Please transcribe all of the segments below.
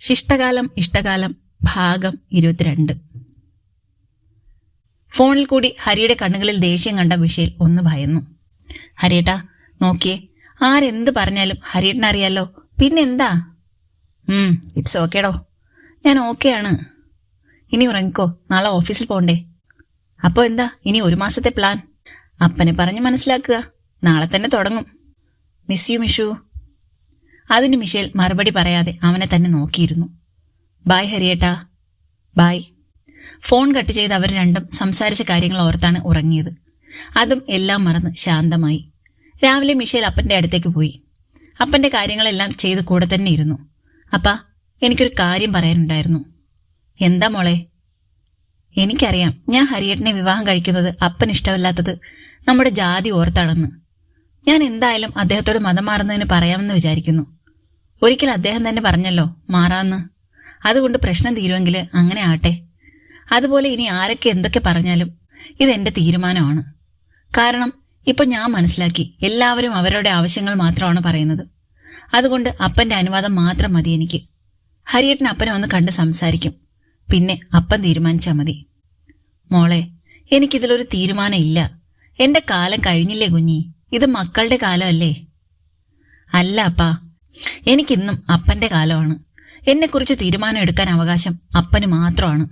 ശിഷ്ടകാലം ഇഷ്ടകാലം ഭാഗം ഇരുപത്തിരണ്ട്. ഫോണിൽ കൂടി ഹരിയുടെ കണ്ണുകളിൽ ദേഷ്യം കണ്ട വിഷയിൽ ഒന്ന് ഭയന്നു. ഹരിയേട്ടാ നോക്കിയേ ആരെന്ത് പറഞ്ഞാലും ഹരിയേട്ടൻ അറിയാലോ. പിന്നെന്താ? ഉം ഇറ്റ്സ് ഓക്കേടോ ഞാൻ ഓക്കെയാണ് ഇനി ഉറങ്ങിക്കോ നാളെ ഓഫീസിൽ പോണ്ടേ. അപ്പോ എന്താ ഇനി ഒരു മാസത്തെ പ്ലാൻ അപ്പനെ പറഞ്ഞ് മനസ്സിലാക്കുക. നാളെ തന്നെ തുടങ്ങും. മിസ് യു മിഷു അതിന് മിഷേൽ മറുപടി പറയാതെ അവനെ തന്നെ നോക്കിയിരുന്നു. ബായ് ഹരിയേട്ടാ. ബായ്. ഫോൺ കട്ട് ചെയ്ത് അവർ രണ്ടും സംസാരിച്ച കാര്യങ്ങൾ ഓർത്താണ് ഉറങ്ങിയത്. അതും എല്ലാം മറന്ന് ശാന്തമായി. രാവിലെ മിഷേൽ അപ്പന്റെ അടുത്തേക്ക് പോയി. അപ്പന്റെ കാര്യങ്ങളെല്ലാം ചെയ്ത് കൂടെ തന്നെ ഇരുന്നു. അപ്പാ എനിക്കൊരു കാര്യം പറയാനുണ്ടായിരുന്നു. എന്താ മോളെ? എനിക്കറിയാം. ഞാൻ ഹരിയേട്ടനെ വിവാഹം കഴിക്കുന്നത് അപ്പൻ ഇഷ്ടമല്ലാത്തത് നമ്മുടെ ജാതി ഓർത്താണെന്ന് ഞാൻ എന്തായാലും അദ്ദേഹത്തോട് മതം മാറുന്നതിന് പറയാമെന്ന് വിചാരിക്കുന്നു. ഒരിക്കൽ അദ്ദേഹം തന്നെ പറഞ്ഞല്ലോ മാറാന്ന്. അതുകൊണ്ട് പ്രശ്നം തീരുമെങ്കിൽ അങ്ങനെ ആട്ടെ. അതുപോലെ ഇനി ആരൊക്കെ എന്തൊക്കെ പറഞ്ഞാലും ഇതെന്റെ തീരുമാനമാണ്. കാരണം ഇപ്പൊ ഞാൻ മനസ്സിലാക്കി എല്ലാവരും അവരുടെ ആവശ്യങ്ങൾ മാത്രമാണ് പറയുന്നത്. അതുകൊണ്ട് അപ്പന്റെ അനുവാദം മാത്രം മതി എനിക്ക്. ഹരിയേട്ടൻ അപ്പനെ ഒന്ന് കണ്ട് സംസാരിക്കും. പിന്നെ അപ്പൻ തീരുമാനിച്ചാൽ മതി. മോളെ എനിക്കിതിലൊരു തീരുമാനം ഇല്ല. എന്റെ കാലം കഴിഞ്ഞില്ലേ കുഞ്ഞി? ഇത് മക്കളുടെ കാലമല്ലേ? അല്ല അപ്പാ. എനിക്കിന്നും അപ്പന്റെ കാലമാണ്. എന്നെക്കുറിച്ച് തീരുമാനം എടുക്കാൻ അവകാശം അപ്പന് മാത്രമാണ്.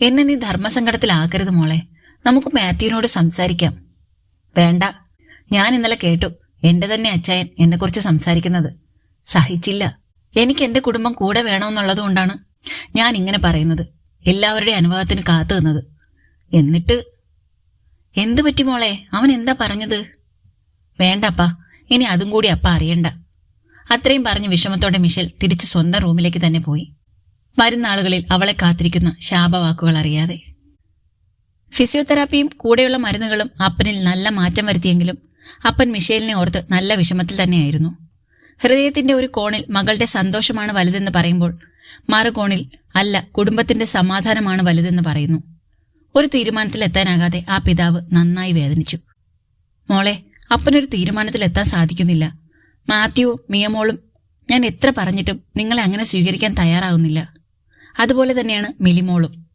എന്നെ നീ ധർമ്മസങ്കടത്തിലാക്കരുത് മോളെ. നമുക്ക് മാത്യുവിനോട് സംസാരിക്കാം. വേണ്ട. ഞാൻ ഇന്നലെ കേട്ടു. എന്റെ തന്നെ അച്ചായൻ എന്നെക്കുറിച്ച് സംസാരിക്കുന്നത്. സഹിച്ചില്ല. എനിക്ക് എന്റെ കുടുംബം കൂടെ വേണമെന്നുള്ളതുകൊണ്ടാണ് ഞാൻ ഇങ്ങനെ പറയുന്നത്. എല്ലാവരുടെയും അനുഭവത്തിന് കാത്തു നിന്നത്. എന്നിട്ട്? എന്തു പറ്റി മോളെ? അവൻ എന്താ പറഞ്ഞത്? വേണ്ടപ്പാ ഇനി അതും കൂടി അപ്പ അറിയണ്ട. അത്രയും പറഞ്ഞ് വിഷമത്തോടെ മിഷേൽ തിരിച്ച് സ്വന്തം റൂമിലേക്ക് തന്നെ പോയി. മരുന്നാളുകളിൽ അവളെ കാത്തിരിക്കുന്ന ശാപവാക്കുകൾ അറിയാതെ. ഫിസിയോതെറാപ്പിയും കൂടെയുള്ള മരുന്നുകളും അപ്പനിൽ നല്ല മാറ്റം വരുത്തിയെങ്കിലും അപ്പൻ മിഷേലിനെ ഓർത്ത് നല്ല വിഷമത്തിൽ തന്നെയായിരുന്നു. ഹൃദയത്തിന്റെ ഒരു കോണിൽ മകളുടെ സന്തോഷമാണ് വലുതെന്ന് പറയുമ്പോൾ മറുകോണിൽ അല്ല കുടുംബത്തിന്റെ സമാധാനമാണ് വലുതെന്ന് പറയുന്നു. ഒരു തീരുമാനത്തിൽ തീരുമാനത്തിലെത്താനാകാതെ ആ പിതാവ് നന്നായി വേദനിച്ചു. മോളെ അപ്പനൊരു തീരുമാനത്തിലെത്താൻ സാധിക്കുന്നില്ല. മാത്യുവും മിയമോളും ഞാൻ എത്ര പറഞ്ഞിട്ടും നിങ്ങളെ അങ്ങനെ സ്വീകരിക്കാൻ തയ്യാറാവുന്നില്ല. അതുപോലെ തന്നെയാണ് മിലിമോളും.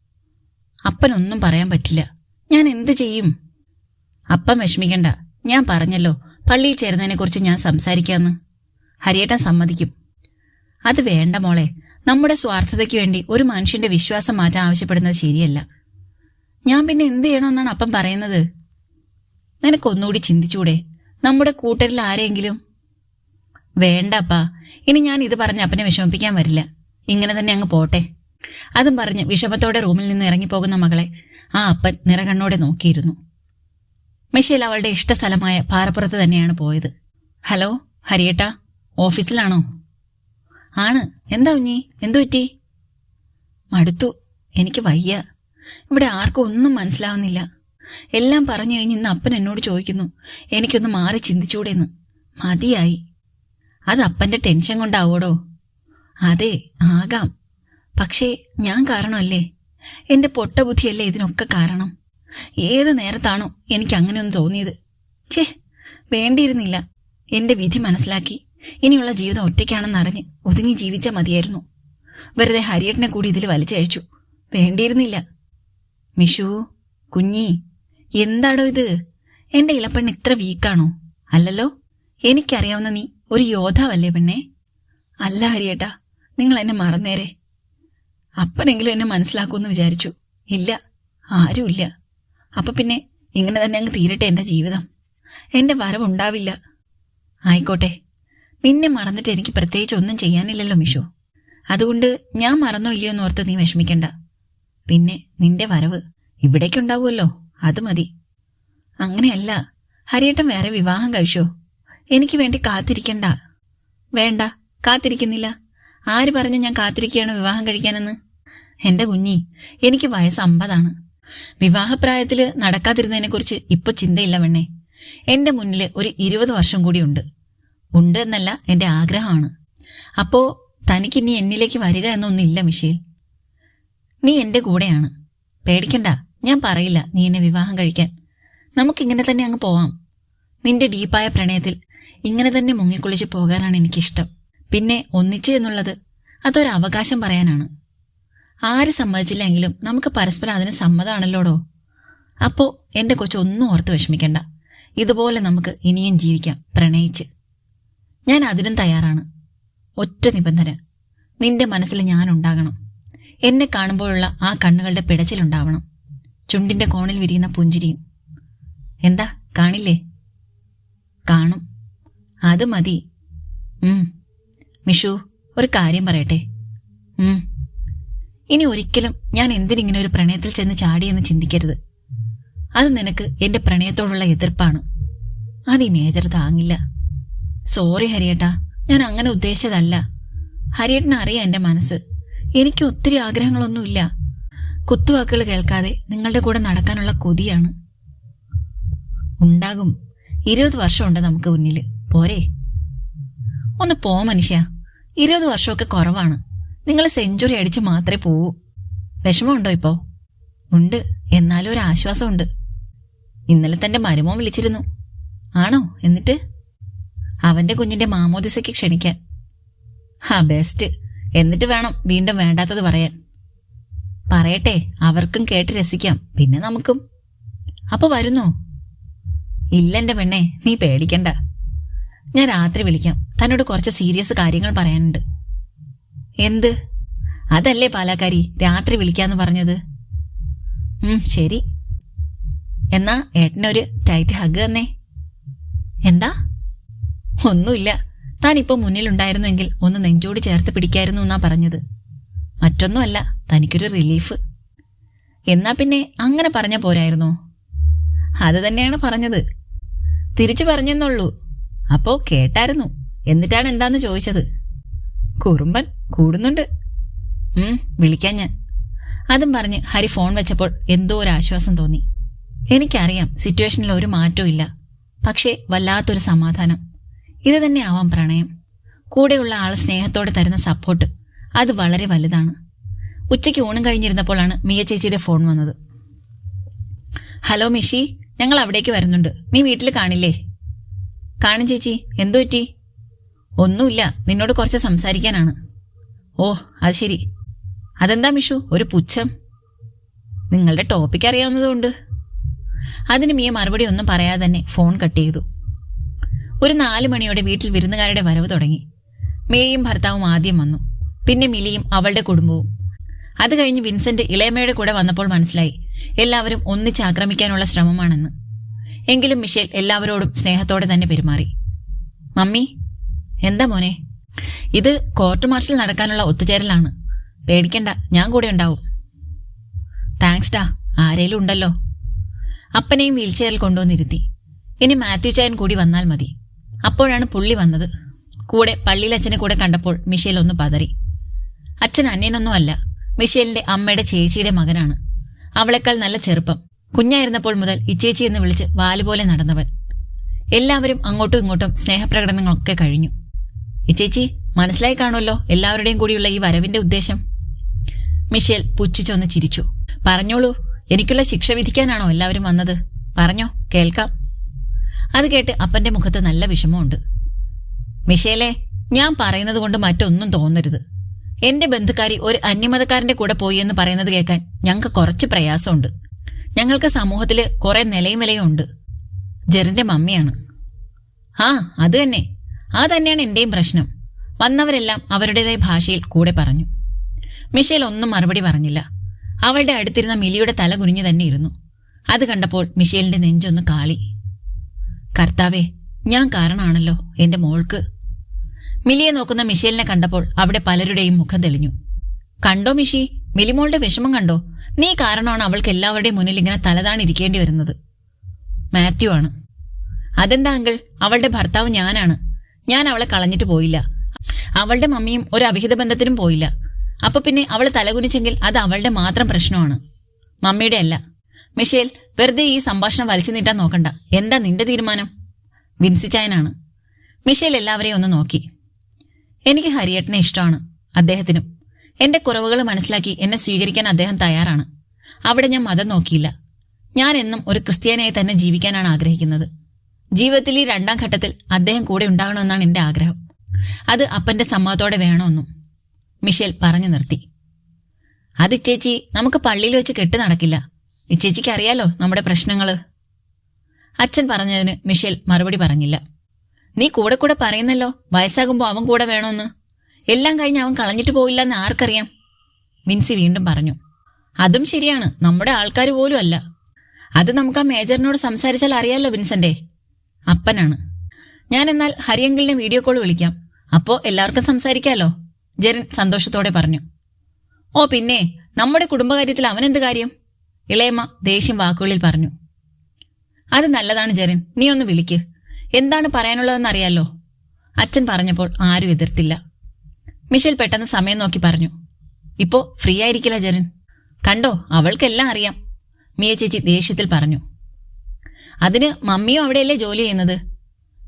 അപ്പനൊന്നും പറയാൻ പറ്റില്ല. ഞാൻ എന്ത് ചെയ്യും? അപ്പൻ വിഷമിക്കണ്ട. ഞാൻ പറഞ്ഞല്ലോ പള്ളിയിൽ ചേരുന്നതിനെക്കുറിച്ച് ഞാൻ സംസാരിക്കാന്ന്. ഹരിയേട്ടൻ സമ്മതിക്കും. അത് വേണ്ട മോളെ. നമ്മുടെ സ്വാർത്ഥതയ്ക്ക് വേണ്ടി ഒരു മനുഷ്യന്റെ വിശ്വാസം മാറ്റാൻ ആവശ്യപ്പെടുന്നത് ശരിയല്ല. ഞാൻ പിന്നെ എന്ത് ചെയ്യണമെന്നാണ് അപ്പം പറയുന്നത്? നിനക്കൊന്നുകൂടി ചിന്തിച്ചൂടെ. നമ്മുടെ കൂട്ടരിൽ ആരെങ്കിലും വേണ്ടപ്പാ. ഇനി ഞാൻ ഇത് പറഞ്ഞ് അപ്പനെ വിഷമിപ്പിക്കാൻ വരില്ല. ഇങ്ങനെ തന്നെ അങ്ങ് പോട്ടെ. അതും പറഞ്ഞ് വിഷമത്തോടെ റൂമിൽ നിന്ന് ഇറങ്ങിപ്പോകുന്ന മകളെ ആ അപ്പൻ നിറകണ്ണോടെ നോക്കിയിരുന്നു. മിഷേൽ അവളുടെ ഇഷ്ട സ്ഥലമായ പാറപ്പുറത്ത് തന്നെയാണ് പോയത്. ഹലോ ഹരിയേട്ടാ ഓഫീസിലാണോ? ആണ്. എന്താ ഉഞ്ഞി എന്തു പറ്റി? മടുത്തു. എനിക്ക് വയ്യ. ഇവിടെ ആർക്കും ഒന്നും മനസ്സിലാവുന്നില്ല. എല്ലാം പറഞ്ഞു കഴിഞ്ഞ് ഇന്ന് അപ്പൻ എന്നോട് ചോദിക്കുന്നു എനിക്കൊന്ന് മാറി ചിന്തിച്ചൂടെന്ന്. മതിയായി. അത് അപ്പന്റെ ടെൻഷൻ കൊണ്ടാവോടോ? അതെ ആകാം. പക്ഷേ ഞാൻ കാരണമല്ലേ? എന്റെ പൊട്ട ബുദ്ധിയല്ലേ ഇതിനൊക്കെ കാരണം? ഏത് നേരത്താണോ എനിക്ക് അങ്ങനെയൊന്നും തോന്നിയത്. ചേ വേണ്ടിയിരുന്നില്ല. എന്റെ വിധി മനസ്സിലാക്കി. ഇനിയുള്ള ജീവിതം ഒറ്റയ്ക്കാണെന്ന് അറിഞ്ഞ് ഒതുങ്ങി ജീവിച്ചാൽ മതിയായിരുന്നു. വെറുതെ ഹരിയേട്ടനെ കൂടി ഇതിൽ വലിച്ചഴിച്ചു. വേണ്ടിയിരുന്നില്ല. മിഷു കുഞ്ഞി എന്താടോ ഇത്? എന്റെ ഇളപ്പെണ്ണ് ഇത്ര വീക്കാണോ അല്ലല്ലോ? എനിക്കറിയാവുന്ന നീ ഒരു യോദ്ധാവല്ലേ പെണ്ണെ? അല്ല ഹരിയേട്ടാ നിങ്ങൾ എന്നെ മറന്നേരെ. അപ്പനെങ്കിലും എന്നെ മനസ്സിലാക്കുമെന്ന് വിചാരിച്ചു. ഇല്ല ആരുമില്ല. അപ്പൊ പിന്നെ ഇങ്ങനെ തന്നെ അങ്ങ് തീരട്ടെ എന്റെ ജീവിതം. എന്റെ വരവുണ്ടാവില്ല. ആയിക്കോട്ടെ നിന്നെ മറന്നിട്ട് എനിക്ക് പ്രത്യേകിച്ച് ഒന്നും ചെയ്യാനില്ലല്ലോ മിഷു. അതുകൊണ്ട് ഞാൻ മറന്നോ ഇല്ലയോ എന്ന് ഓർത്ത് നീ വിഷമിക്കണ്ട. പിന്നെ നിന്റെ വരവ് ഇവിടേക്കുണ്ടാവുമല്ലോ അത് മതി. അങ്ങനെയല്ല ഹരിയേട്ടൻ വേറെ വിവാഹം കഴിച്ചോ? എനിക്ക് വേണ്ടി കാത്തിരിക്കണ്ട. വേണ്ട കാത്തിരിക്കുന്നില്ല. ആര് പറഞ്ഞു ഞാൻ കാത്തിരിക്കുകയാണ് വിവാഹം കഴിക്കാനെന്ന്? എന്റെ കുഞ്ഞി എനിക്ക് വയസ്സ് അമ്പതാണ്. വിവാഹപ്രായത്തിൽ നടക്കാതിരുന്നതിനെക്കുറിച്ച് ഇപ്പൊ ചിന്തയില്ല വെണ്ണേ എന്റെ മുന്നിൽ ഒരു ഇരുപത് വർഷം കൂടിയുണ്ട് ഉണ്ട്. എന്നല്ല എന്റെ ആഗ്രഹമാണ്. അപ്പോ തനിക്ക് നീ എന്നിലേക്ക് വരിക എന്നൊന്നില്ല മിഷേൽ. നീ എന്റെ കൂടെയാണ്. പേടിക്കണ്ട ഞാൻ പറയില്ല നീ എന്നെ വിവാഹം കഴിക്കാൻ. നമുക്കിങ്ങനെ തന്നെ അങ്ങ് പോവാം. നിന്റെ ഡീപ്പായ പ്രണയത്തിൽ ഇങ്ങനെ തന്നെ മുങ്ങിക്കുളിച്ച് പോകാനാണ് എനിക്കിഷ്ടം. പിന്നെ ഒന്നിച്ച് എന്നുള്ളത് അതൊരു അവകാശം പറയാനാണ്. ആര് സമ്മതിച്ചില്ലെങ്കിലും നമുക്ക് പരസ്പരം അതിന് സമ്മതമാണല്ലോടോ അപ്പോ എന്റെ കൊച്ചൊന്നും ഓർത്ത് വിഷമിക്കണ്ട. ഇതുപോലെ നമുക്ക് ഇനിയും ജീവിക്കാം. പ്രണയിച്ച്. ഞാൻ അതിനും തയ്യാറാണ്. ഒറ്റ നിബന്ധന. നിന്റെ മനസ്സിൽ ഞാൻ ഉണ്ടാകണം. എന്നെ കാണുമ്പോഴുള്ള ആ കണ്ണുകളുടെ പിടച്ചിലുണ്ടാവണം ചുണ്ടിന്റെ കോണിൽ വിരിയുന്ന പുഞ്ചിരിയും. എന്താ? കാണില്ലേ? കാണും. അത് മതി. ഉം. മിഷു ഒരു കാര്യം പറയട്ടെ. ഉം. ഇനി ഒരിക്കലും ഞാൻ എന്തിനിങ്ങനെ ഒരു പ്രണയത്തിൽ ചെന്ന് ചാടിയെന്ന് ചിന്തിക്കരുത്. അത് നിനക്ക് എന്റെ പ്രണയത്തോടുള്ള എതിർപ്പാണ്. അത് ഈ മേജർ താങ്ങില്ല. സോറി ഹരിയേട്ടാ. ഞാൻ അങ്ങനെ ഉദ്ദേശിച്ചതല്ല. ഹരിയേട്ടന് അറിയാം എന്റെ മനസ്സ്. എനിക്ക് ഒത്തിരി ആഗ്രഹങ്ങളൊന്നുമില്ല. കുത്തുവാക്കുകൾ കേൾക്കാതെ നിങ്ങളുടെ കൂടെ നടക്കാനുള്ള കൊതിയാണ്. ഉണ്ടാകും. ഇരുപത് വർഷമുണ്ട് നമുക്ക് മുന്നിൽ പോരെ. ഒന്ന് പോ മനുഷ്യ. ഇരുപത് വർഷമൊക്കെ കുറവാണ്. നിങ്ങൾ സെഞ്ചുറി അടിച്ച് മാത്രമേ പോവൂ. വിഷമമുണ്ടോ ഇപ്പോ? ഉണ്ട്. എന്നാലും ഒരു ആശ്വാസമുണ്ട്. ഇന്നലെ തന്റെ മരുമോൻ വിളിച്ചിരുന്നു. ആണോ? എന്നിട്ട്? അവന്റെ കുഞ്ഞിന്റെ മാമോദിസയ്ക്ക് ക്ഷണിക്കാൻ. ഹാ ബെസ്റ്റ് എന്നിട്ട് വേണം വീണ്ടും വേണ്ടാത്തത് പറയാൻ. പറയട്ടെ അവർക്കും കേട്ട് രസിക്കാം. പിന്നെ നമുക്കും. അപ്പൊ വരുന്നോ? ഇല്ലെന്റെ പെണ്ണെ നീ പേടിക്കണ്ട. ഞാൻ രാത്രി വിളിക്കാം. തന്നോട് കുറച്ച് സീരിയസ് കാര്യങ്ങൾ പറയാനുണ്ട്. എന്ത്? അതല്ലേ പാലാക്കാരി രാത്രി വിളിക്കാന്ന് പറഞ്ഞത്. ഉം ശരി. എന്നാ ഏട്ടനൊരു ടൈറ്റ് ഹഗ് തന്നെ. എന്താ? ഒന്നുമില്ല. താൻ ഇപ്പൊ മുന്നിലുണ്ടായിരുന്നെങ്കിൽ ഒന്ന് നെഞ്ചോട് ചേർത്ത് പിടിക്കായിരുന്നു എന്നാ പറഞ്ഞത്. മറ്റൊന്നുമല്ല തനിക്കൊരു റിലീഫ് എന്നാ പിന്നെ അങ്ങനെ പറഞ്ഞ പോരായിരുന്നോ? അത് തന്നെയാണ് പറഞ്ഞത്. തിരിച്ചു പറഞ്ഞെന്നുള്ളൂ. അപ്പോ കേട്ടായിരുന്നു. എന്നിട്ടാണ് എന്താന്ന് ചോദിച്ചത്. കുറുമ്പൻ കൂടുന്നുണ്ട്. ഉം വിളിക്കാൻ ഞാൻ. അതും പറഞ്ഞ് ഹരി ഫോൺ വെച്ചപ്പോൾ എന്തോ ഒരു ആശ്വാസം തോന്നി. എനിക്കറിയാം സിറ്റുവേഷനിൽ ഒരു മാറ്റവും ഇല്ല. പക്ഷേ വല്ലാത്തൊരു സമാധാനം. ഇത് തന്നെ ആവാം പ്രണയം. കൂടെയുള്ള ആൾ സ്നേഹത്തോടെ തരുന്ന സപ്പോർട്ട് അത് വളരെ വലുതാണ്. ഉച്ചയ്ക്ക് ഊണം കഴിഞ്ഞിരുന്നപ്പോഴാണ് മിയ ചേച്ചിയുടെ ഫോൺ വന്നത്. ഹലോ മിഷി ഞങ്ങൾ അവിടേക്ക് വരുന്നുണ്ട്. നീ വീട്ടിൽ കാണില്ലേ? കാണും ചേച്ചി. എന്തു പറ്റി? ഒന്നുമില്ല. നിന്നോട് കുറച്ച് സംസാരിക്കാനാണ്. ഓ അത് ശരി. അതെന്താ മിഷു? ഒരു പുച്ഛം? നിങ്ങളുടെ ടോപ്പിക് അറിയാവുന്നതുകൊണ്ട്. അതിന് മിയ മറുപടി ഒന്നും പറയാതെ തന്നെ ഫോൺ കട്ട് ചെയ്തു. ഒരു നാല് മണിയോടെ വീട്ടിൽ വിരുന്നുകാരുടെ വരവ് തുടങ്ങി. മേയും ഭർത്താവും ആദ്യം വന്നു. പിന്നെ മിലിയും അവളുടെ കുടുംബവും. അത് കഴിഞ്ഞ് വിൻസെന്റ് ഇളയമയുടെ കൂടെ വന്നപ്പോൾ മനസ്സിലായി. എല്ലാവരും ഒന്നിച്ച് ആക്രമിക്കാനുള്ള ശ്രമമാണെന്ന്. എങ്കിലും മിഷേൽ എല്ലാവരോടും സ്നേഹത്തോടെ തന്നെ പെരുമാറി. മമ്മി എന്താ മോനെ? ഇത് കോർട്ട് മാർഷൽ നടക്കാനുള്ള ഒത്തുചേരലാണ്. പേടിക്കണ്ട ഞാൻ കൂടെ ഉണ്ടാവും. താങ്ക്സ് ഡാ ആരേലും ഉണ്ടല്ലോ. അപ്പനെയും വീൽചെയറിൽ കൊണ്ടുവന്നിരുത്തി. ഇനി മാത്യു ചായൻ കൂടി വന്നാൽ മതി. അപ്പോഴാണ് പുള്ളി വന്നത്. കൂടെ പള്ളിയിലച്ഛനെ കൂടെ കണ്ടപ്പോൾ മിഷേൽ ഒന്ന് പതറി. അച്ഛൻ അന്യനൊന്നുമല്ല മിഷേലിന്റെ അമ്മയുടെ ചേച്ചിയുടെ മകനാണ്. അവളെക്കാൾ നല്ല ചെറുപ്പം. കുഞ്ഞായിരുന്നപ്പോൾ മുതൽ ഇച്ചേച്ചി എന്ന് വിളിച്ച് വാലുപോലെ നടന്നവൻ. എല്ലാവരും അങ്ങോട്ടും ഇങ്ങോട്ടും സ്നേഹപ്രകടനങ്ങളൊക്കെ കഴിഞ്ഞു. ഇച്ചേച്ചി മനസ്സിലായി കാണുമല്ലോ എല്ലാവരുടെയും കൂടിയുള്ള ഈ വരവിന്റെ ഉദ്ദേശം? മിഷേൽ പുച്ഛിച്ചൊന്ന് ചിരിച്ചു. പറഞ്ഞോളൂ എനിക്കുള്ള ശിക്ഷ വിധിക്കാനാണോ എല്ലാവരും വന്നത്? പറഞ്ഞോ കേൾക്കാം. അത് കേട്ട് അപ്പന്റെ മുഖത്ത് നല്ല വിഷമമുണ്ട്. മിഷേലെ ഞാൻ പറയുന്നത് കൊണ്ട് മറ്റൊന്നും തോന്നരുത്. എന്റെ ബന്ധുക്കാരി ഒരു അന്യമതക്കാരന്റെ കൂടെ പോയി എന്ന് പറയുന്നത് കേൾക്കാൻ ഞങ്ങൾക്ക് കുറച്ച് പ്രയാസമുണ്ട്. ഞങ്ങൾക്ക് സമൂഹത്തിൽ കുറെ നിലയും വിലയും ഉണ്ട്. ജെറിന്റെ മമ്മിയാണ്. ആ അത് തന്നെ. ആ തന്നെയാണ് എന്റെയും പ്രശ്നം. വന്നവരെല്ലാം അവരുടേതായ ഭാഷയിൽ കൂടെ പറഞ്ഞു. മിഷേൽ ഒന്നും മറുപടി പറഞ്ഞില്ല. അവളുടെ അടുത്തിരുന്ന മിലിയുടെ തല കുനിഞ്ഞു തന്നെ ഇരുന്നു അത് കണ്ടപ്പോൾ മിഷേലിന്റെ നെഞ്ചൊന്ന് കാളി. കർത്താവേ ഞാൻ കാരണമാണല്ലോ എന്റെ മോൾക്ക്. മിലിയെ നോക്കുന്ന മിഷേലിനെ കണ്ടപ്പോൾ അവിടെ പലരുടെയും മുഖം തെളിഞ്ഞു. കണ്ടോ മിഷി? മിലിമോളുടെ വിഷമം കണ്ടോ? നീ കാരണമാണ് അവൾക്ക് എല്ലാവരുടെയും മുന്നിൽ ഇങ്ങനെ തലതാണിരിക്കേണ്ടി വരുന്നത്. മാത്യു ആണ്. അതെന്താ അങ്കിൾ? അവളുടെ ഭർത്താവ് ഞാനാണ്. ഞാൻ അവളെ കളഞ്ഞിട്ട് പോയില്ല. അവളുടെ മമ്മിയും ഒരു അഭിഹിത ബന്ധത്തിനും പോയില്ല. അപ്പൊ പിന്നെ അവൾ തലകുനിച്ചെങ്കിൽ അത് അവളുടെ മാത്രം പ്രശ്നമാണ്. മമ്മിയുടെ അല്ല. മിഷേൽ വെറുതെ ഈ സംഭാഷണം വലിച്ചു നീട്ടാൻ നോക്കണ്ട. എന്താ നിന്റെ തീരുമാനം? വിൻസിച്ചായനാണ്. മിഷേൽ എല്ലാവരെയും ഒന്ന് നോക്കി. എനിക്ക് ഹരിയേട്ടനെ ഇഷ്ടമാണ്. അദ്ദേഹത്തിനും. എന്റെ കുറവുകൾ മനസ്സിലാക്കി എന്നെ സ്വീകരിക്കാൻ അദ്ദേഹം തയ്യാറാണ്. അവിടെ ഞാൻ മതം നോക്കിയില്ല. ഞാൻ എന്നും ഒരു ക്രിസ്ത്യാനിയായി തന്നെ ജീവിക്കാനാണ് ആഗ്രഹിക്കുന്നത്. ജീവിതത്തിൽ ഈ രണ്ടാം ഘട്ടത്തിൽ അദ്ദേഹം കൂടെ ഉണ്ടാകണമെന്നാണ് എന്റെ ആഗ്രഹം. അത് അപ്പന്റെ സമ്മതത്തോടെ വേണമെന്നും മിഷേൽ പറഞ്ഞു നിർത്തി. അത് ഇച്ചേച്ചി നമുക്ക് പള്ളിയിൽ വെച്ച് കെട്ട് നടക്കില്ല. ഇച്ചേച്ചിക്ക് അറിയാലോ നമ്മുടെ പ്രശ്നങ്ങൾ അച്ഛൻ പറഞ്ഞതിന് മിഷേൽ മറുപടി പറഞ്ഞില്ല. നീ കൂടെ കൂടെ പറയുന്നല്ലോ വയസ്സാകുമ്പോൾ അവൻ കൂടെ വേണമെന്ന് എല്ലാം കഴിഞ്ഞ് അവൻ കളഞ്ഞിട്ട് പോയില്ലെന്ന് ആർക്കറിയാം? വിൻസി വീണ്ടും പറഞ്ഞു. അതും ശരിയാണ്. നമ്മുടെ ആൾക്കാർ പോലും അല്ല. അത് നമുക്ക് ആ മേജറിനോട് സംസാരിച്ചാൽ അറിയാലോ വിൻസന്റെ അപ്പനാണ്. ഞാൻ എന്നാൽ ഹരിയങ്കിളിനെ വീഡിയോ കോൾ വിളിക്കാം. അപ്പോ എല്ലാവർക്കും സംസാരിക്കാലോ? ജെറിൻ സന്തോഷത്തോടെ പറഞ്ഞു. ഓ പിന്നെ നമ്മുടെ കുടുംബകാര്യത്തിൽ അവനെന്ത് കാര്യം? ഇളയമ്മ ദേഷ്യം വാക്കുകളിൽ പറഞ്ഞു. അത് നല്ലതാണ് ജെറിൻ. നീ ഒന്ന് വിളിക്ക്. എന്താണ് പറയാനുള്ളതെന്ന് അറിയാലോ? അച്ഛൻ പറഞ്ഞപ്പോൾ ആരും എതിർത്തില്ല. മിഷേൽ പെട്ടെന്ന് സമയം നോക്കി പറഞ്ഞു. ഇപ്പോ ഫ്രീ ആയിരിക്കില്ല ജരൻ കണ്ടോ അവൾക്കെല്ലാം അറിയാം മിയ ചേച്ചി ദേഷ്യത്തിൽ പറഞ്ഞു. അതിന് മമ്മിയും അവിടെയല്ലേ ജോലി ചെയ്യുന്നത്?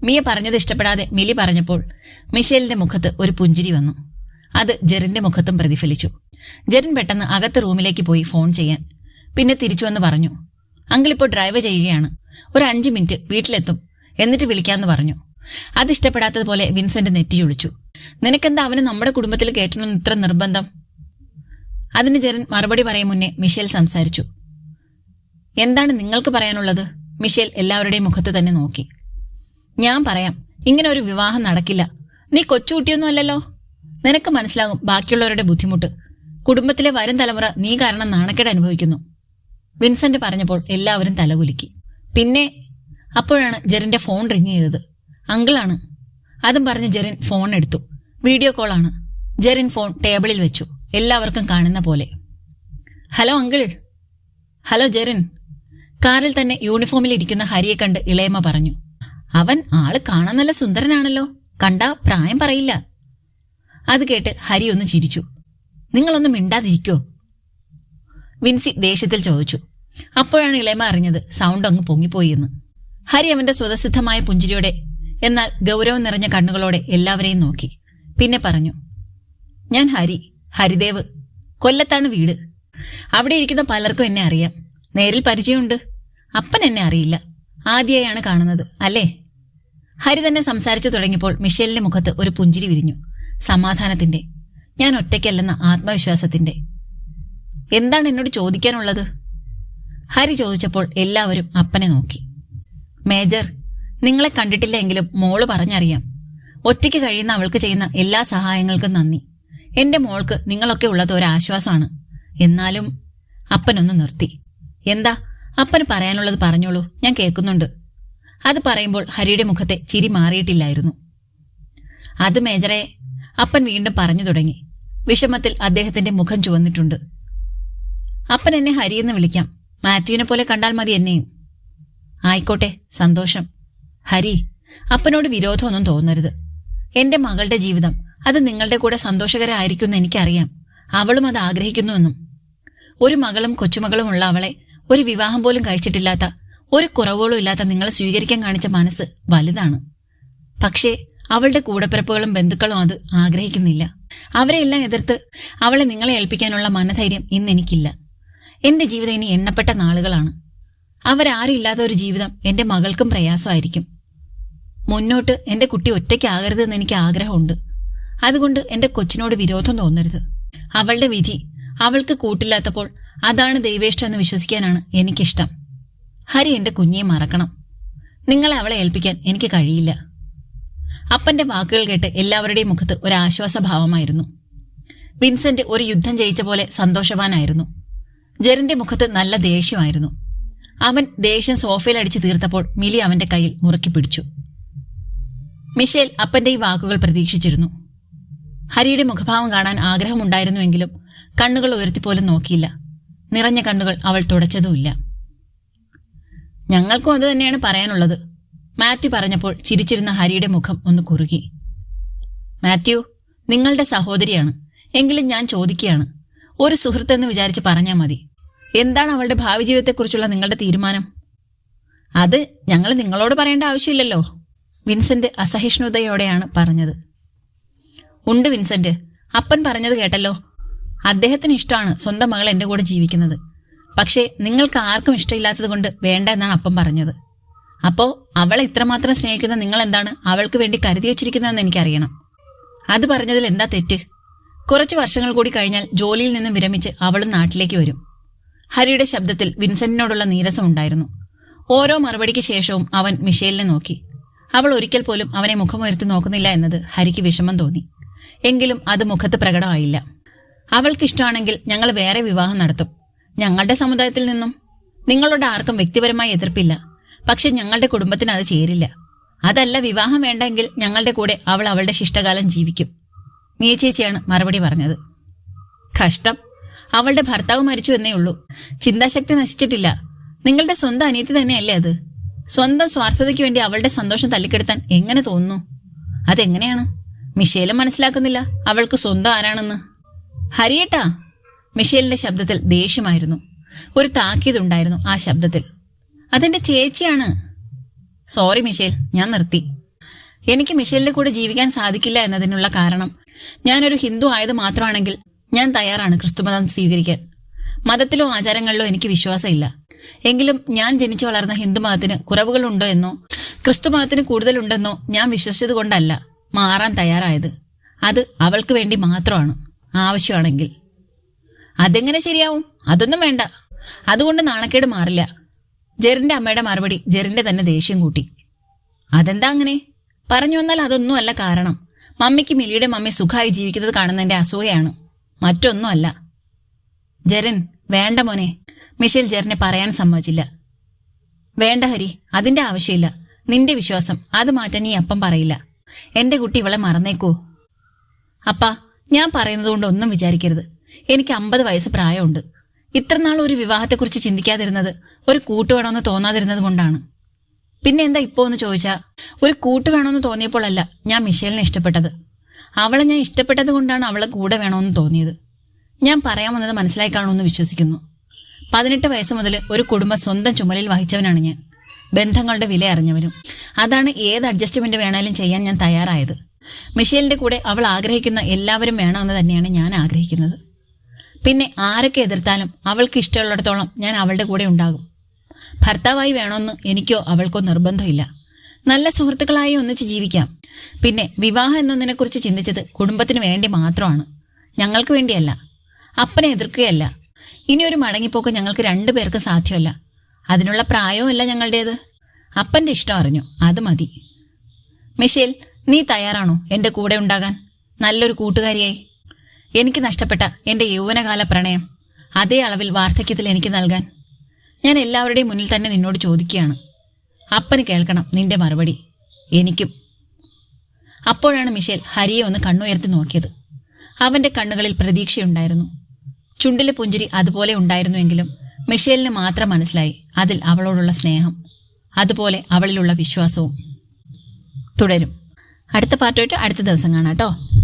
മിയ പറഞ്ഞത് ഇഷ്ടപ്പെടാതെ മിലി പറഞ്ഞപ്പോൾ മിഷേലിന്റെ മുഖത്ത് ഒരു പുഞ്ചിരി വന്നു. അത് ജെറിന്റെ മുഖത്തും പ്രതിഫലിച്ചു. ജെറിൻ പെട്ടെന്ന് അകത്ത് റൂമിലേക്ക് പോയി ഫോൺ ചെയ്യാൻ പിന്നെ തിരിച്ചു വന്ന് പറഞ്ഞു. അങ്കിൾ ഇപ്പോൾ ഡ്രൈവ് ചെയ്യുകയാണ്. ഒരു അഞ്ച് മിനിറ്റ് വീട്ടിലെത്തും എന്നിട്ട് വിളിക്കാമെന്ന് പറഞ്ഞു. അതിഷ്ടപ്പെടാത്തതുപോലെ വിൻസെന്റ് നെറ്റി ചുളിച്ചു നിനക്കെന്താ അവനെ നമ്മുടെ കുടുംബത്തിൽ കയറ്റണമെന്ന് ഇത്ര നിർബന്ധം? അതിന് ജെറിൻ മറുപടി പറയും മുന്നേ മിഷേൽ സംസാരിച്ചു. എന്താണ് നിങ്ങൾക്ക് പറയാനുള്ളത്? മിഷേൽ എല്ലാവരുടെയും മുഖത്ത് തന്നെ നോക്കി. ഞാൻ പറയാം. ഇങ്ങനെ ഒരു വിവാഹം നടക്കില്ല. നീ കൊച്ചുകുട്ടിയൊന്നും അല്ലല്ലോ? നിനക്ക് മനസ്സിലാകും ബാക്കിയുള്ളവരുടെ ബുദ്ധിമുട്ട്. കുടുംബത്തിലെ വരും തലമുറ നീ കാരണം നാണക്കേട് അനുഭവിക്കുന്നു. വിൻസെന്റ് പറഞ്ഞപ്പോൾ എല്ലാവരും തലകുലുക്കി. പിന്നെ അപ്പോഴാണ് ജെറിന്റെ ഫോൺ റിങ് ചെയ്തത്. അങ്കിളാണ്. അതും പറഞ്ഞ് ജെറിൻ ഫോൺ എടുത്തു. വീഡിയോ കോളാണ് ജെറിൻ ഫോൺ ടേബിളിൽ വെച്ചു. എല്ലാവർക്കും കാണുന്ന പോലെ. Hello uncle. ഹലോ ജെറിൻ. കാറിൽ തന്നെ യൂണിഫോമിൽ ഇരിക്കുന്ന ഹരിയെ കണ്ട് ഇളയമ്മ പറഞ്ഞു അവൻ ആൾ കാണാൻ നല്ല സുന്ദരനാണല്ലോ. കണ്ടാ പ്രായം പറയില്ല. അത് കേട്ട് ഹരി ഒന്ന് ചിരിച്ചു. നിങ്ങളൊന്ന് മിണ്ടാതിരിക്കോ? വിൻസി ദേഷ്യത്തിൽ ചോദിച്ചു. അപ്പോഴാണ് ഇളയമ്മ അറിഞ്ഞത് സൗണ്ട് അങ്ങ് പൊങ്ങിപ്പോയി എന്ന്. ഹരി അവന്റെ സ്വതസിദ്ധമായ പുഞ്ചിരിയോടെ എന്നാൽ ഗൗരവം നിറഞ്ഞ കണ്ണുകളോടെ എല്ലാവരെയും നോക്കി. പിന്നെ പറഞ്ഞു ഞാൻ ഹരി ഹരിദേവ്. കൊല്ലത്താണ് വീട്. അവിടെ ഇരിക്കുന്ന പലർക്കും എന്നെ അറിയാം. നേരിൽ പരിചയമുണ്ട്. അപ്പൻ എന്നെ അറിയില്ല. ആദ്യമായാണ് കാണുന്നത് അല്ലേ? ഹരി തന്നെ സംസാരിച്ചു തുടങ്ങിയപ്പോൾ മിഷേലിന്റെ മുഖത്ത് ഒരു പുഞ്ചിരി വിരിഞ്ഞു. സമാധാനത്തിന്റെ. ഞാൻ ഒറ്റയ്ക്കല്ലെന്ന ആത്മവിശ്വാസത്തിന്റെ. എന്താണ് എന്നോട് ചോദിക്കാനുള്ളത്? ഹരി ചോദിച്ചപ്പോൾ എല്ലാവരും അപ്പനെ നോക്കി. മേജർ നിങ്ങളെ കണ്ടിട്ടില്ല എങ്കിലും മോൾ പറഞ്ഞറിയാം. ഒറ്റയ്ക്ക് കഴിയുന്ന അവൾക്ക് ചെയ്യുന്ന എല്ലാ സഹായങ്ങൾക്കും നന്ദി. എന്റെ മോൾക്ക് നിങ്ങളൊക്കെ ഉള്ളത് ഒരാശ്വാസമാണ് എന്നാലും അപ്പനൊന്ന് നിർത്തി. എന്താ? അപ്പന് പറയാനുള്ളത് പറഞ്ഞോളൂ. ഞാൻ കേൾക്കുന്നുണ്ട്. അത് പറയുമ്പോൾ ഹരിയുടെ മുഖത്തെ ചിരി മാറിയിട്ടില്ലായിരുന്നു. അത് മേജറെ അപ്പൻ വീണ്ടും പറഞ്ഞു തുടങ്ങി. വിഷമത്തിൽ അദ്ദേഹത്തിന്റെ മുഖം ചുവന്നിട്ടുണ്ട്. അപ്പൻ എന്നെ ഹരിയെന്ന് വിളിക്കാം. മാത്യുവിനെ പോലെ കണ്ടാൽ മതി എന്നെയും. ആയിക്കോട്ടെ സന്തോഷം. ഹരി അപ്പനോട് വിരോധമൊന്നും തോന്നരുത്. എന്റെ മകളുടെ ജീവിതം അത് നിങ്ങളുടെ കൂടെ സന്തോഷകരമായിരിക്കുമെന്ന് എനിക്കറിയാം. അവളും അത് ആഗ്രഹിക്കുന്നുവെന്നും. ഒരു മകളും കൊച്ചുമകളും ഉള്ള അവളെ ഒരു വിവാഹം പോലും കഴിച്ചിട്ടില്ലാത്ത ഒരു കുറവുകളും ഇല്ലാത്ത നിങ്ങൾ സ്വീകരിക്കാൻ കാണിച്ച മനസ്സ് വലുതാണ്. പക്ഷേ അവളുടെ കൂടപ്പിറപ്പുകളും ബന്ധുക്കളും അത് ആഗ്രഹിക്കുന്നില്ല. അവരെയെല്ലാം എതിർത്ത് അവളെ നിങ്ങളെ ഏൽപ്പിക്കാനുള്ള മനധൈര്യം ഇന്ന് എനിക്കില്ല. എന്റെ ജീവിതം ഇനി എണ്ണപ്പെട്ട നാളുകളാണ്. അവരാരും ഇല്ലാത്ത ഒരു ജീവിതം എന്റെ മകൾക്കും പ്രയാസമായിരിക്കും. മുന്നോട്ട് എന്റെ കുട്ടി ഒറ്റയ്ക്കാകരുതെന്ന് എനിക്ക് ആഗ്രഹമുണ്ട്. അതുകൊണ്ട് എന്റെ കൊച്ചിനോട് വിരോധം തോന്നരുത്. അവളുടെ വിധി അവൾക്ക് കൂട്ടില്ലാത്തപ്പോൾ അതാണ് ദൈവേഷ്ടം എന്ന് വിശ്വസിക്കാനാണ് എനിക്കിഷ്ടം. ഹരി എന്റെ കുഞ്ഞിയെ മറക്കണം. നിങ്ങളെ അവളെ ഏൽപ്പിക്കാൻ എനിക്ക് കഴിയില്ല. അപ്പന്റെ വാക്കുകൾ കേട്ട് എല്ലാവരുടെയും മുഖത്ത് ഒരു ആശ്വാസഭാവമായിരുന്നു. വിൻസെന്റ് ഒരു യുദ്ധം ജയിച്ച പോലെ സന്തോഷവാനായിരുന്നു. ജെറിന്റെ മുഖത്ത് നല്ല ദേഷ്യമായിരുന്നു. അവൻ ദേഷ്യം സോഫയിൽ അടിച്ചു തീർത്തപ്പോൾ മിലി അവന്റെ കയ്യിൽ മുറുക്കി പിടിച്ചു. മിഷേൽ അപ്പന്റെ ഈ വാക്കുകൾ പ്രതീക്ഷിച്ചിരുന്നു. ഹരിയുടെ മുഖഭാവം കാണാൻ ആഗ്രഹമുണ്ടായിരുന്നുവെങ്കിലും കണ്ണുകൾ ഉയർത്തിപ്പോലും നോക്കിയില്ല. നിറഞ്ഞ കണ്ണുകൾ അവൾ തുടച്ചതുമില്ല. ഞങ്ങൾക്കും അത് തന്നെയാണ് പറയാനുള്ളത്. മാത്യു പറഞ്ഞപ്പോൾ ചിരിച്ചിരുന്ന ഹരിയുടെ മുഖം ഒന്ന് കുറുകി. മാത്യു നിങ്ങളുടെ സഹോദരിയാണ്. എങ്കിലും ഞാൻ ചോദിക്കുകയാണ്. ഒരു സുഹൃത്തെന്ന് വിചാരിച്ച് പറഞ്ഞാൽ മതി. എന്താണ് അവളുടെ ഭാവി ജീവിതത്തെക്കുറിച്ചുള്ള നിങ്ങളുടെ തീരുമാനം? അത് ഞങ്ങൾ നിങ്ങളോട് പറയേണ്ട ആവശ്യമില്ലല്ലോ. വിൻസെന്റ് അസഹിഷ്ണുതയോടെയാണ് പറഞ്ഞത്. ഉണ്ട് വിൻസെന്റ്. അപ്പൻ പറഞ്ഞത് കേട്ടല്ലോ. അദ്ദേഹത്തിന് ഇഷ്ടമാണ് സ്വന്തം മകൾ എന്റെ കൂടെ ജീവിക്കുന്നത്. പക്ഷേ നിങ്ങൾക്ക് ആർക്കും ഇഷ്ടമില്ലാത്തത് കൊണ്ട് വേണ്ട എന്നാണ് അപ്പം പറഞ്ഞത്. അപ്പോ അവളെ ഇത്രമാത്രം സ്നേഹിക്കുന്ന നിങ്ങൾ എന്താണ് അവൾക്ക് വേണ്ടി കരുതി വച്ചിരിക്കുന്നതെന്ന് എനിക്കറിയണം. അത് പറഞ്ഞതിൽ എന്താ തെറ്റ്? കുറച്ച് വർഷങ്ങൾ കൂടി കഴിഞ്ഞാൽ ജോലിയിൽ നിന്നും വിരമിച്ച് അവളും നാട്ടിലേക്ക് വരും. ഹരിയുടെ ശബ്ദത്തിൽ വിൻസെന്റിനോടുള്ള നീരസം ഉണ്ടായിരുന്നു. ഓരോ മറുപടിക്ക് ശേഷവും അവൻ മിഷേലിനെ നോക്കി. അവൾ ഒരിക്കൽ പോലും അവനെ മുഖമുയർത്തി നോക്കുന്നില്ല എന്നത് ഹരിക്ക് വിഷമം തോന്നി. എങ്കിലും അത് മുഖത്ത് പ്രകടമായില്ല. അവൾക്കിഷ്ടമാണെങ്കിൽ ഞങ്ങൾ വേറെ വിവാഹം നടത്തും. ഞങ്ങളുടെ സമുദായത്തിൽ നിന്നും നിങ്ങളുടെ ആർക്കും വ്യക്തിപരമായി എതിർപ്പില്ല. പക്ഷെ ഞങ്ങളുടെ കുടുംബത്തിന് അത് ചേരില്ല. അതല്ല വിവാഹം വേണ്ടെങ്കിൽ ഞങ്ങളുടെ കൂടെ അവൾ അവളുടെ ശിഷ്ടകാലം ജീവിക്കും. മിയ ചേച്ചിയാണ് മറുപടി പറഞ്ഞത്. കഷ്ടം. അവളുടെ ഭർത്താവ് മരിച്ചു എന്നേ ഉള്ളൂ. ചിന്താശക്തി നശിച്ചിട്ടില്ല. നിങ്ങളുടെ സ്വന്തം അനിയത്തി തന്നെയല്ലേ അത്? സ്വന്തം സ്വാർത്ഥതയ്ക്ക് വേണ്ടി അവളുടെ സന്തോഷം തല്ലിക്കെടുത്താൻ എങ്ങനെ തോന്നുന്നു? അതെങ്ങനെയാണ്? മിഷേലും മനസ്സിലാക്കുന്നില്ല. അവൾക്ക് സ്വന്തം ആരാണെന്ന്. ഹരിയേട്ടാ മിഷേലിന്റെ ശബ്ദത്തിൽ ദേഷ്യമായിരുന്നു. ഒരു താക്കീതുണ്ടായിരുന്നു ആ ശബ്ദത്തിൽ. അതെന്റെ ചേച്ചിയാണ്. സോറി മിഷേൽ ഞാൻ നിർത്തി. എനിക്ക് മിഷേലിന്റെ കൂടെ ജീവിക്കാൻ സാധിക്കില്ല എന്നതിനുള്ള കാരണം. ഞാനൊരു ഹിന്ദു ആയത് മാത്രമാണെങ്കിൽ ഞാൻ തയ്യാറാണ് ക്രിസ്തുമതം സ്വീകരിക്കാൻ. മതത്തിലോ ആചാരങ്ങളിലോ എനിക്ക് വിശ്വാസമില്ല. എങ്കിലും ഞാൻ ജനിച്ചു വളർന്ന ഹിന്ദുമതത്തിന് കുറവുകളുണ്ടോ എന്നോ ക്രിസ്തുമതത്തിന് കൂടുതലുണ്ടെന്നോ ഞാൻ വിശ്വസിച്ചത് കൊണ്ടല്ല മാറാൻ തയ്യാറായത്. അത് അവൾക്ക് വേണ്ടി മാത്രമാണ് ആവശ്യമാണെങ്കിൽ. അതെങ്ങനെ ശരിയാവും? അതൊന്നും വേണ്ട. അതുകൊണ്ട് നാണക്കേട് മാറില്ല. ജെറിന്റെ അമ്മയുടെ മറുപടി ജെറിന്റെ തന്നെ ദേഷ്യം കൂട്ടി. അതെന്താ അങ്ങനെ? പറഞ്ഞു വന്നാൽ അതൊന്നുമല്ല കാരണം. മമ്മിക്ക് മിലിയുടെ മമ്മി സുഖമായി ജീവിക്കുന്നത് കാണുന്നതിന്റെ അസൂയയാണ്. മറ്റൊന്നുമല്ല ജെറിൻ വേണ്ട മോനെ. മിഷേൽ ജെറിനെ പറയാൻ സമ്മതിച്ചില്ല. വേണ്ട ഹരി അതിന്റെ ആവശ്യമില്ല. നിന്റെ വിശ്വാസം അത് മാറ്റാൻ നീ അപ്പം പറയില്ല. എന്റെ കുട്ടി ഇവളെ മറന്നേക്കോ? അപ്പാ ഞാൻ പറയുന്നത് കൊണ്ട് ഒന്നും വിചാരിക്കരുത്. എനിക്ക് അമ്പത് വയസ്സ് പ്രായമുണ്ട്. ഇത്രനാൾ ഒരു വിവാഹത്തെക്കുറിച്ച് ചിന്തിക്കാതിരുന്നത് ഒരു കൂട്ട് വേണമെന്ന് തോന്നാതിരുന്നത് കൊണ്ടാണ്. പിന്നെ എന്താ ഇപ്പോ എന്ന് ചോദിച്ചാ? ഒരു കൂട്ട് വേണമെന്ന് തോന്നിയപ്പോഴല്ല ഞാൻ മിഷേലിനെ ഇഷ്ടപ്പെട്ടത്. അവളെ ഞാൻ ഇഷ്ടപ്പെട്ടത് കൊണ്ടാണ് അവളെ കൂടെ വേണമെന്ന് തോന്നിയത്. ഞാൻ പറയാൻ വന്നത് മനസ്സിലായി കാണുമെന്ന് വിശ്വസിക്കുന്നു. പതിനെട്ട് വയസ്സ് മുതൽ ഒരു കുടുംബം സ്വന്തം ചുമലിൽ വഹിച്ചവനാണ് ഞാൻ. ബന്ധങ്ങളുടെ വില അറിഞ്ഞവനും അതാണ് ഏത് അഡ്ജസ്റ്റ്മെന്റ് വേണേലും ചെയ്യാൻ ഞാൻ തയ്യാറായത്. മിഷേലിന്റെ കൂടെ അവൾ ആഗ്രഹിക്കുന്ന എല്ലാവരും വേണമെന്ന് തന്നെയാണ് ഞാൻ ആഗ്രഹിക്കുന്നത്. പിന്നെ ആരൊക്കെ എതിർത്താലും അവൾക്ക് ഇഷ്ടമുള്ളിടത്തോളം ഞാൻ അവളുടെ കൂടെ ഉണ്ടാകും. ഭർത്താവായി വേണമെന്ന് എനിക്കോ അവൾക്കോ നിർബന്ധമില്ല. നല്ല സുഹൃത്തുക്കളായി ഒന്നിച്ച് ജീവിക്കാം. പിന്നെ വിവാഹം എന്നതിനെക്കുറിച്ച് ചിന്തിച്ചത് കുടുംബത്തിന് വേണ്ടി മാത്രമാണ്. ഞങ്ങൾക്ക് വേണ്ടിയല്ല. അപ്പനെ എതിർക്കുകയല്ല. ഇനി ഒരു മടങ്ങിപ്പോക്ക് ഞങ്ങൾക്ക് രണ്ടുപേർക്ക് സാധ്യമല്ല. അതിനുള്ള പ്രായവുമല്ല ഞങ്ങളുടേത്. അപ്പന്റെ ഇഷ്ടം അറിഞ്ഞു. അത് മതി. മിഷേൽ നീ തയ്യാറാണോ എന്റെ കൂടെ ഉണ്ടാകാൻ? നല്ലൊരു കൂട്ടുകാരിയായി. എനിക്ക് നഷ്ടപ്പെട്ട എന്റെ യൗവനകാല പ്രണയം. അതേ അളവിൽ വാർദ്ധക്യത്തിൽ എനിക്ക് നൽകാൻ. ഞാൻ എല്ലാവരുടെയും മുന്നിൽ തന്നെ നിന്നോട് ചോദിക്കുകയാണ്. അപ്പന് കേൾക്കണം നിന്റെ മറുപടി. എനിക്കും. അപ്പോഴാണ് മിഷേൽ ഹരിയെ ഒന്ന് കണ്ണുയർത്തി നോക്കിയത്. അവന്റെ കണ്ണുകളിൽ പ്രതീക്ഷയുണ്ടായിരുന്നു. ചുണ്ടിലെ പുഞ്ചിരി അതുപോലെ ഉണ്ടായിരുന്നുവെങ്കിലും മിഷേലിന് മാത്രം മനസ്സിലായി അതിൽ അവളോടുള്ള സ്നേഹം അതുപോലെ അവളിലുള്ള വിശ്വാസവും. തുടരും. അടുത്ത പാർട്ടായിട്ട് അടുത്ത ദിവസം കാണാം കേട്ടോ.